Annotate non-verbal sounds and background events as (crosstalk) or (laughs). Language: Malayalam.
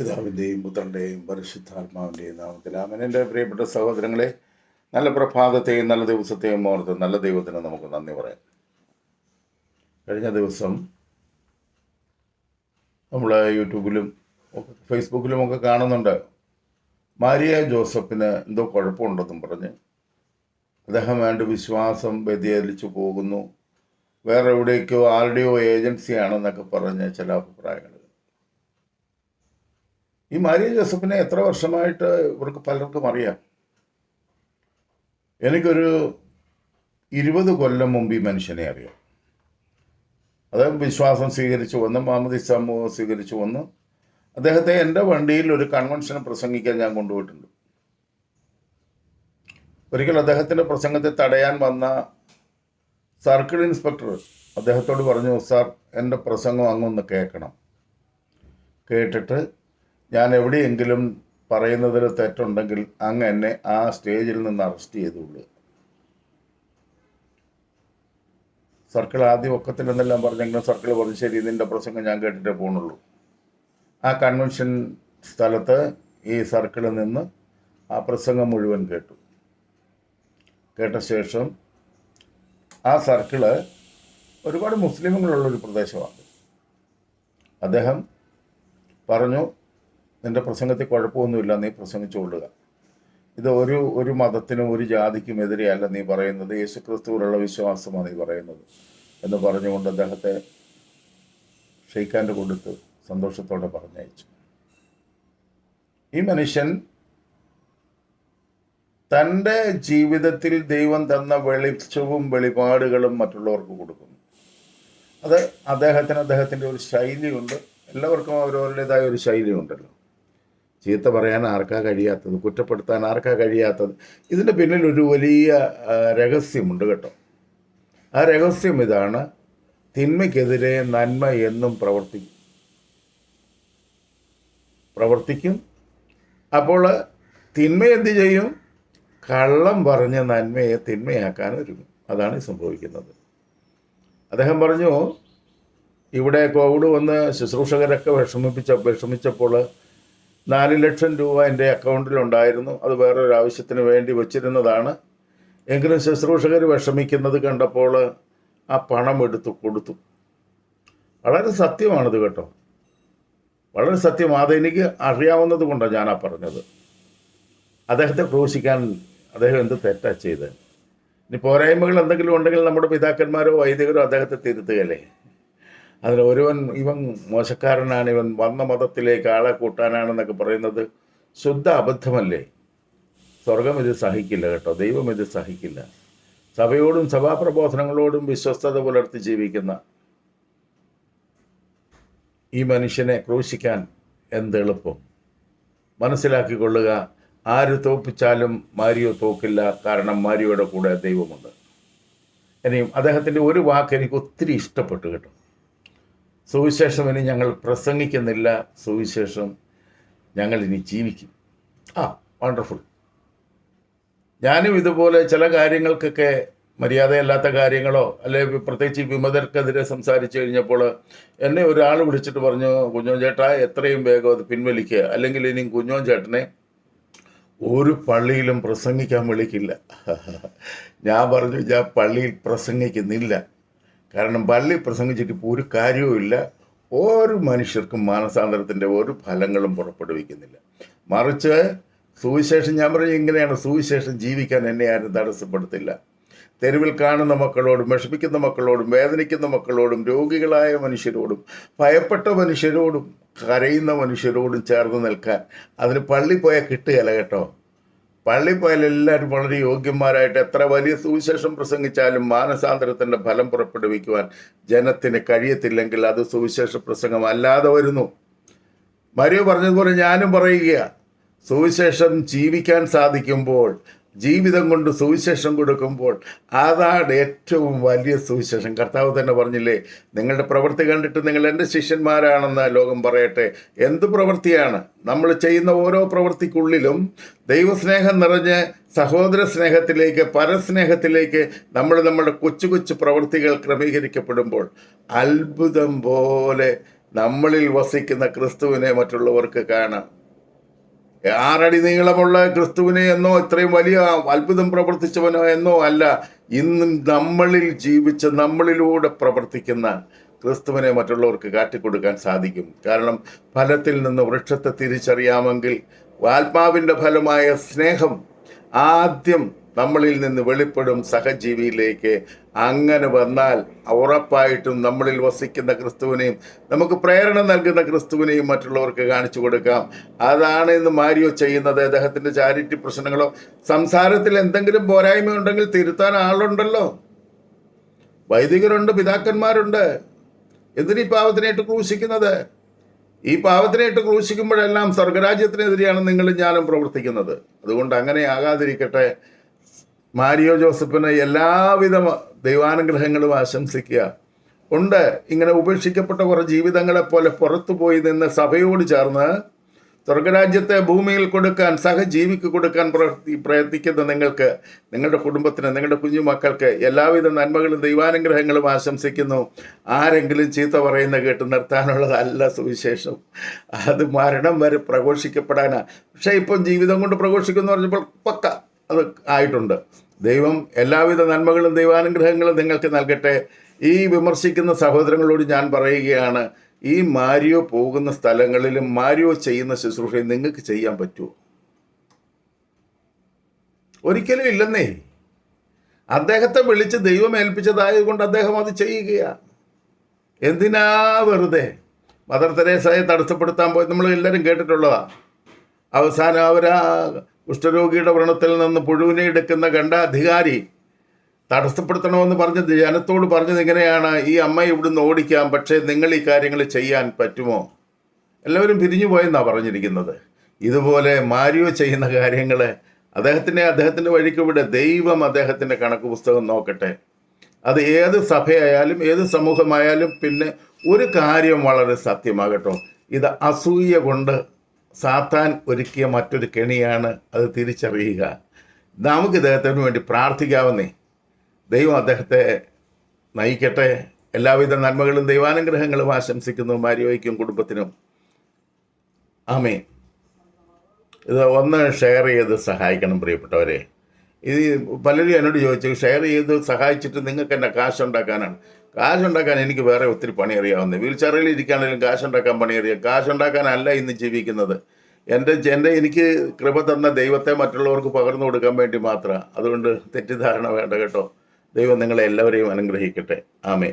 പിതാവിന്റെയും പുത്രന്റെയും പരിശുദ്ധാത്മാവിന്റെയും നാമത്തിൽ ആമേൻ. എന്റെ പ്രിയപ്പെട്ട സഹോദരങ്ങളെ നല്ല പ്രഭാതത്തെയും നല്ല ദിവസത്തെയും ഓർത്ത് നല്ല ദൈവത്തിന് നമുക്ക് നന്ദി പറയാം. കഴിഞ്ഞ ദിവസം നമ്മൾ യൂട്യൂബിലും ഫേസ്ബുക്കിലും ഒക്കെ കാണുന്നുണ്ട്. മാരിയ ജോസഫിന് എന്തോ കുഴപ്പമുണ്ടെന്നും പറഞ്ഞ്. അദ്ദേഹം വേണ്ട വിശ്വാസം വ്യതിചലിച്ചു പോകുന്നു. വേറെ എവിടേക്കോ ആരുടെയോ ഏജൻസിയാണെന്നൊക്കെ പറഞ്ഞ് ചില അഭിപ്രായങ്ങൾ. ഈ മാരിയ ജോസഫിനെ എത്ര വർഷമായിട്ട് ഇവർക്ക് പലർക്കും അറിയാം. എനിക്കൊരു ഇരുപത് കൊല്ലം മുമ്പ് ഈ മനുഷ്യനെ അറിയാം. അദ്ദേഹം വിശ്വാസം സ്വീകരിച്ചു വന്ന് മുഹമ്മദ് സമൂഹം സ്വീകരിച്ചു വന്ന് അദ്ദേഹത്തെ എന്റെ വണ്ടിയിൽ ഒരു കൺവെൻഷൻ പ്രസംഗിക്കാൻ ഞാൻ കൊണ്ടുപോയിട്ടുണ്ട്. ഒരിക്കൽ അദ്ദേഹത്തിന്റെ പ്രസംഗത്തെ തടയാൻ വന്ന സർക്കിൾ ഇൻസ്പെക്ടർ അദ്ദേഹത്തോട് പറഞ്ഞു സാർ എന്റെ പ്രസംഗം അങ്ങൊന്ന് കേൾക്കണം. കേട്ടിട്ട് ഞാൻ എവിടെയെങ്കിലും പറയുന്നതിൽ തെറ്റുണ്ടെങ്കിൽ അങ്ങ് എന്നെ ആ സ്റ്റേജിൽ നിന്ന് അറസ്റ്റ് ചെയ്തുള്ളൂ സർക്കിൾ ആദ്യം ഒക്കത്തിൽ എന്നെല്ലാം പറഞ്ഞെങ്കിലും സർക്കിൾ പറഞ്ഞു ശരി ഇതിന്റെ പ്രസംഗം ഞാൻ കേട്ടിട്ടേ പോകണുള്ളൂ ആ കൺവെൻഷൻ സ്ഥലത്ത് ഈ സർക്കിളിൽ നിന്ന് ആ പ്രസംഗം മുഴുവൻ കേട്ടു. കേട്ട ശേഷം ആ സർക്കിൾ ഒരുപാട് മുസ്ലിമുകളുള്ളൊരു പ്രദേശമാണ്. അദ്ദേഹം പറഞ്ഞു നിന്റെ പ്രസംഗത്തിൽ കുഴപ്പമൊന്നുമില്ല നീ പ്രസംഗിച്ചുകൊള്ളുക ഇത് ഒരു ഒരു മതത്തിനും ഒരു ജാതിക്കും എതിരെയല്ല നീ പറയുന്നത്. യേശു ക്രിസ്തുവിലുള്ള വിശ്വാസമാണ് നീ പറയുന്നത് എന്ന് പറഞ്ഞുകൊണ്ട് അദ്ദേഹത്തെ ഷെയ്ഖാന്റെ കൊടുത്ത് സന്തോഷത്തോടെ പറഞ്ഞയച്ചു. ഈ മനുഷ്യൻ തന്റെ ജീവിതത്തിൽ ദൈവം തന്ന വെളിച്ചവും വെളിപാടുകളും മറ്റുള്ളവർക്ക് കൊടുക്കുന്നു. അത് അദ്ദേഹത്തിന് അദ്ദേഹത്തിന്റെ ഒരു ശൈലിയുണ്ട്. എല്ലാവർക്കും അവരവരുടേതായ ഒരു ശൈലിയുണ്ടല്ലോ. ചീത്ത പറയാൻ ആർക്കാ കഴിയാത്തത്? കുറ്റപ്പെടുത്താൻ ആർക്കാ കഴിയാത്തത്? ഇതിന്റെ പിന്നിൽ ഒരു വലിയ രഹസ്യമുണ്ട് കേട്ടോ. ആ രഹസ്യം ഇതാണ് തിന്മയ്ക്കെതിരെ നന്മ എന്നും പ്രവർത്തിക്കും പ്രവർത്തിക്കും. അപ്പോൾ തിന്മ എന്ത് ചെയ്യും? കള്ളം പറഞ്ഞ് നന്മയെ തിന്മയാക്കാൻ ഒരുങ്ങും. അതാണ് സംഭവിക്കുന്നത്. അദ്ദേഹം പറഞ്ഞു ഇവിടെ കോവിഡ് വന്ന് ശുശ്രൂഷകരൊക്കെ വിഷമിപ്പിച്ച വിഷമിച്ചപ്പോൾ നാല് ലക്ഷം രൂപ എന്റെ അക്കൗണ്ടിലുണ്ടായിരുന്നു അത് വേറൊരു ആവശ്യത്തിന് വേണ്ടി വച്ചിരുന്നതാണ്. എങ്കിലും ശുശ്രൂഷകർ വിഷമിക്കുന്നത് കണ്ടപ്പോൾ ആ പണം എടുത്തു കൊടുത്തു. വളരെ സത്യമാണിത് കേട്ടോ. വളരെ സത്യം. അതെനിക്ക് അറിയാവുന്നത് കൊണ്ടാണ് ഞാൻ ആ പറഞ്ഞത്. അദ്ദേഹത്തെ ക്രൂശിക്കാൻ അദ്ദേഹം എന്ത് തെറ്റാ ചെയ്തത്? ഇനി പോരായ്മകൾ എന്തെങ്കിലും ഉണ്ടെങ്കിൽ നമ്മുടെ പിതാക്കന്മാരോ വൈദികരോ അദ്ദേഹത്തെ തിരുത്തുകയല്ലേ? അതിൽ ഒരുവൻ ഇവൻ മോശക്കാരനാണ് ഇവൻ വന്ന മതത്തിലേക്ക് ആളെ കൂട്ടാനാണെന്നൊക്കെ പറയുന്നത് ശുദ്ധ അബദ്ധമല്ലേ? സ്വർഗം ഇത് സഹിക്കില്ല കേട്ടോ ദൈവം ഇത് സഹിക്കില്ല. സഭയോടും സഭാപ്രബോധനങ്ങളോടും വിശ്വസ്തത പുലർത്തി ജീവിക്കുന്ന ഈ മനുഷ്യനെ ക്രൂശിക്കാൻ എന്ത് എളുപ്പം? മനസ്സിലാക്കിക്കൊള്ളുക ആര് തോപ്പിച്ചാലും മാരിയോ തോക്കില്ല കാരണം മാരിയോയുടെ കൂടെ ദൈവമുണ്ട്. ഇനിയും അദ്ദേഹത്തിന്റെ ഒരു വാക്ക് എനിക്ക് ഒത്തിരി ഇഷ്ടപ്പെട്ടു കേട്ടോ. സുവിശേഷം ഇനി ഞങ്ങൾ പ്രസംഗിക്കുന്നില്ല. സുവിശേഷം ഞങ്ങൾ ഇനി ജീവിക്കും. ആ വണ്ടർഫുൾ ഞാനും ഇതുപോലെ ചില കാര്യങ്ങൾക്കൊക്കെ മര്യാദയല്ലാത്ത കാര്യങ്ങളോ അല്ലെ പ്രത്യേകിച്ച് വിമതർക്കെതിരെ സംസാരിച്ചു കഴിഞ്ഞപ്പോൾ എന്നെ ഒരാൾ വിളിച്ചിട്ട് പറഞ്ഞു കുഞ്ഞോൻ ചേട്ടാ എത്രയും വേഗം അത് പിൻവലിക്കുക. അല്ലെങ്കിൽ ഇനി കുഞ്ഞോൻ ചേട്ടനെ ഒരു പള്ളിയിലും പ്രസംഗിക്കാൻ വിളിക്കില്ല. (laughs) ഞാൻ പറഞ്ഞു ഞാൻ പള്ളിയിൽ പ്രസംഗിക്കുന്നില്ല. കാരണം പള്ളി പ്രസംഗിച്ചിട്ട് ഇപ്പോൾ ഒരു കാര്യവുമില്ല ഒരു മനുഷ്യർക്കും മാനസാന്തരത്തിന്റെ ഒരു ഫലങ്ങളും പുറപ്പെടുവിക്കുന്നില്ല. മറിച്ച് സുവിശേഷം ഞാൻ പറഞ്ഞു ഇങ്ങനെയാണ് സുവിശേഷം ജീവിക്കാൻ എന്നെ ആരും തടസ്സപ്പെടുത്തില്ല. തെരുവിൽ കാണുന്ന മക്കളോടും വിഷമിക്കുന്ന മക്കളോടും വേദനിക്കുന്ന മക്കളോടും രോഗികളായ മനുഷ്യരോടും ഭയപ്പെട്ട മനുഷ്യരോടും കരയുന്ന മനുഷ്യരോടും ചേർന്ന് നിൽക്കാൻ അതിന് പള്ളി പോയാൽ കിട്ടുകയില്ല കേട്ടോ. പള്ളി പോയാൽ എല്ലാവരും വളരെ യോഗ്യന്മാരായിട്ട് എത്ര വലിയ സുവിശേഷം പ്രസംഗിച്ചാലും മാനസാന്തരത്തിന്റെ ഫലം പുറപ്പെടുവിക്കുവാൻ ജനത്തിന് കഴിയത്തില്ലെങ്കിൽ അത് സുവിശേഷ പ്രസംഗം അല്ലാതെ വരുന്നു. മരിയോ പറഞ്ഞതുപോലെ ഞാനും പറയുക സുവിശേഷം ജീവിക്കാൻ സാധിക്കുമ്പോൾ ജീവിതം കൊണ്ട് സുവിശേഷം കൊടുക്കുമ്പോൾ അതാണ് ഏറ്റവും വലിയ സുവിശേഷം. കർത്താവ് തന്നെ പറഞ്ഞില്ലേ നിങ്ങളുടെ പ്രവൃത്തി കണ്ടിട്ട് നിങ്ങൾ എന്റെ ശിഷ്യന്മാരാണെന്ന് ലോകം പറയട്ടെ. എന്ത് പ്രവൃത്തിയാണ്? നമ്മൾ ചെയ്യുന്ന ഓരോ പ്രവൃത്തിക്കുള്ളിലും ദൈവസ്നേഹം നിറഞ്ഞ് സഹോദര സ്നേഹത്തിലേക്ക് പരസ്നേഹത്തിലേക്ക് നമ്മൾ നമ്മുടെ കൊച്ചു കൊച്ചു പ്രവൃത്തികൾ ക്രമീകരിക്കപ്പെടുമ്പോൾ അത്ഭുതം പോലെ നമ്മളിൽ വസിക്കുന്ന ക്രിസ്തുവിനെ മറ്റുള്ളവർക്ക് കാണാം. ആറടി നീളമുള്ള ക്രിസ്തുവിനെ എന്നോ ഇത്രയും വലിയ അത്ഭുതം പ്രവർത്തിച്ചവനോ എന്നോ അല്ല ഇന്നും നമ്മളിൽ ജീവിച്ച് നമ്മളിലൂടെ പ്രവർത്തിക്കുന്ന ക്രിസ്തുവിനെ മറ്റുള്ളവർക്ക് കാട്ടിക്കൊടുക്കാൻ സാധിക്കും. കാരണം ഫലത്തിൽ നിന്ന് വൃക്ഷത്തെ തിരിച്ചറിയാമെങ്കിൽ ആത്മാവിന്റെ ഫലമായ സ്നേഹം ആദ്യം നമ്മളിൽ നിന്ന് വെളിപ്പെടും സഹജീവിയിലേക്ക്. അങ്ങനെ വന്നാൽ ഉറപ്പായിട്ടും നമ്മളിൽ വസിക്കുന്ന ക്രിസ്തുവിനെയും നമുക്ക് പ്രേരണ നൽകുന്ന ക്രിസ്തുവിനെയും മറ്റുള്ളവർക്ക് കാണിച്ചു കൊടുക്കാം. അതാണ് ഇന്ന് മാരിയോ ചെയ്യുന്നത്. അദ്ദേഹത്തിന്റെ ചാരിറ്റി പ്രശ്നങ്ങളോ സംസാരത്തിൽ എന്തെങ്കിലും പോരായ്മ ഉണ്ടെങ്കിൽ തിരുത്താൻ ആളുണ്ടല്ലോ. വൈദികരുണ്ട് പിതാക്കന്മാരുണ്ട്. എന്തിനീ പാവത്തിനായിട്ട് ക്രൂശിക്കുന്നത്? ഈ പാവത്തിനായിട്ട് ക്രൂശിക്കുമ്പോഴെല്ലാം സ്വർഗരാജ്യത്തിനെതിരെയാണ് നിങ്ങളും ഞാനും പ്രവർത്തിക്കുന്നത്. അതുകൊണ്ട് അങ്ങനെ ആകാതിരിക്കട്ടെ. മാരിയോ ജോസഫിന് എല്ലാവിധ ദൈവാനുഗ്രഹങ്ങളും ആശംസിക്കുക. ഉണ്ട്. ഇങ്ങനെ ഉപേക്ഷിക്കപ്പെട്ട കുറേ ജീവിതങ്ങളെ പോലെ പുറത്തു പോയി നിന്ന് സഭയോട് ചേർന്ന് സ്വർഗരാജ്യത്തെ ഭൂമിയിൽ കൊടുക്കാൻ സഹജീവിക്ക് കൊടുക്കാൻ പ്രവർത്തി പ്രയത്നിക്കുന്ന നിങ്ങൾക്ക് നിങ്ങളുടെ കുടുംബത്തിന് നിങ്ങളുടെ കുഞ്ഞു മക്കൾക്ക് എല്ലാവിധ നന്മകളും ദൈവാനുഗ്രഹങ്ങളും ആശംസിക്കുന്നു. ആരെങ്കിലും ചീത്ത പറയുന്ന കേട്ട് നിർത്താനുള്ളതല്ല സുവിശേഷം. അത് മരണം വരെ പ്രഘോഷിക്കപ്പെടാനാണ് പക്ഷേ ഇപ്പം ജീവിതം കൊണ്ട് പ്രഘോഷിക്കുന്നു പറഞ്ഞപ്പോൾ പക്ക അത് ആയിട്ടുണ്ട്. ദൈവം എല്ലാവിധ നന്മകളും ദൈവാനുഗ്രഹങ്ങളും നിങ്ങൾക്ക് നൽകട്ടെ. ഈ വിമർശിക്കുന്ന സഹോദരങ്ങളോട് ഞാൻ പറയുകയാണ് ഈ മാരിയോ പോകുന്ന സ്ഥലങ്ങളിലും മാരിയോ ചെയ്യുന്ന ശുശ്രൂഷയും നിങ്ങൾക്ക് ചെയ്യാൻ പറ്റുമോ? ഒരിക്കലും ഇല്ലെന്നേ. അദ്ദേഹത്തെ വിളിച്ച് ദൈവം ഏൽപ്പിച്ചതായതുകൊണ്ട് അദ്ദേഹം അത് ചെയ്യുകയാണ്. എന്തിനാ വെറുതെ? മദർ തെരേസയെ തടസ്സപ്പെടുത്താൻ പോയി. നമ്മൾ എല്ലാവരും കേട്ടിട്ടുള്ളതാ. അവസാനം അവരാ കുഷ്ഠരോഗിയുടെ വ്രണത്തിൽ നിന്ന് പുഴുവിനെ എടുക്കുന്ന അധികാരി തടസ്സപ്പെടുത്തണമെന്ന് പറഞ്ഞത് ജനത്തോട് പറഞ്ഞത് ഇങ്ങനെയാണ് ഈ അമ്മ ഇവിടുന്ന് ഓടിക്കാം പക്ഷേ നിങ്ങൾ ഈ കാര്യങ്ങൾ ചെയ്യാൻ പറ്റുമോ? എല്ലാവരും പിരിഞ്ഞു പോയെന്നാണ് പറഞ്ഞിരിക്കുന്നത്. ഇതുപോലെ മാരിയോ ചെയ്യുന്ന കാര്യങ്ങൾ അദ്ദേഹത്തിന്റെ അദ്ദേഹത്തിന്റെ വഴിക്ക് ഇവിടെ ദൈവം അദ്ദേഹത്തിന്റെ കണക്ക് പുസ്തകം നോക്കട്ടെ. അത് ഏത് സഭയായാലും ഏത് സമൂഹമായാലും പിന്നെ ഒരു കാര്യം വളരെ സത്യമാകട്ടോ. ഇത് അസൂയ കൊണ്ട് സാത്താൻ ഒരുക്കിയ മറ്റൊരു കെണിയാണ് അത് തിരിച്ചറിയുക. നമുക്ക് ഇദ്ദേഹത്തിന് വേണ്ടി പ്രാർത്ഥിക്കാവുന്നേ. ദൈവം അദ്ദേഹത്തെ നയിക്കട്ടെ. എല്ലാവിധ നന്മകളും ദൈവാനുഗ്രഹങ്ങളും ആശംസിക്കുന്നു മാരിയോയ്ക്കും കുടുംബത്തിനും. ആമേ ഇത് ഒന്ന് ഷെയർ ചെയ്ത് സഹായിക്കണം പ്രിയപ്പെട്ടവരെ. ഇത് പലരും എന്നോട് ചോദിച്ചു ഷെയർ ചെയ്ത് സഹായിച്ചിട്ട് നിങ്ങൾക്ക് എന്നെ കാശുണ്ടാക്കാനാണ്. കാശുണ്ടാക്കാൻ എനിക്ക് വേറെ ഒത്തിരി പണി അറിയാവുന്നത് വീൽ ചെയറിൽ ഇരിക്കുകയാണെങ്കിലും കാശുണ്ടാക്കാൻ പണി അറിയാം കാശുണ്ടാക്കാനല്ല ഇന്ന് ജീവിക്കുന്നത്. എന്റെ എന്റെ എനിക്ക് കൃപ തന്ന ദൈവത്തെ മറ്റുള്ളവർക്ക് പകർന്നു കൊടുക്കാൻ വേണ്ടി മാത്രമാണ് അതുകൊണ്ട് തെറ്റിദ്ധാരണ വേണ്ട കേട്ടോ. ദൈവം നിങ്ങളെ എല്ലാവരെയും അനുഗ്രഹിക്കട്ടെ. ആമേ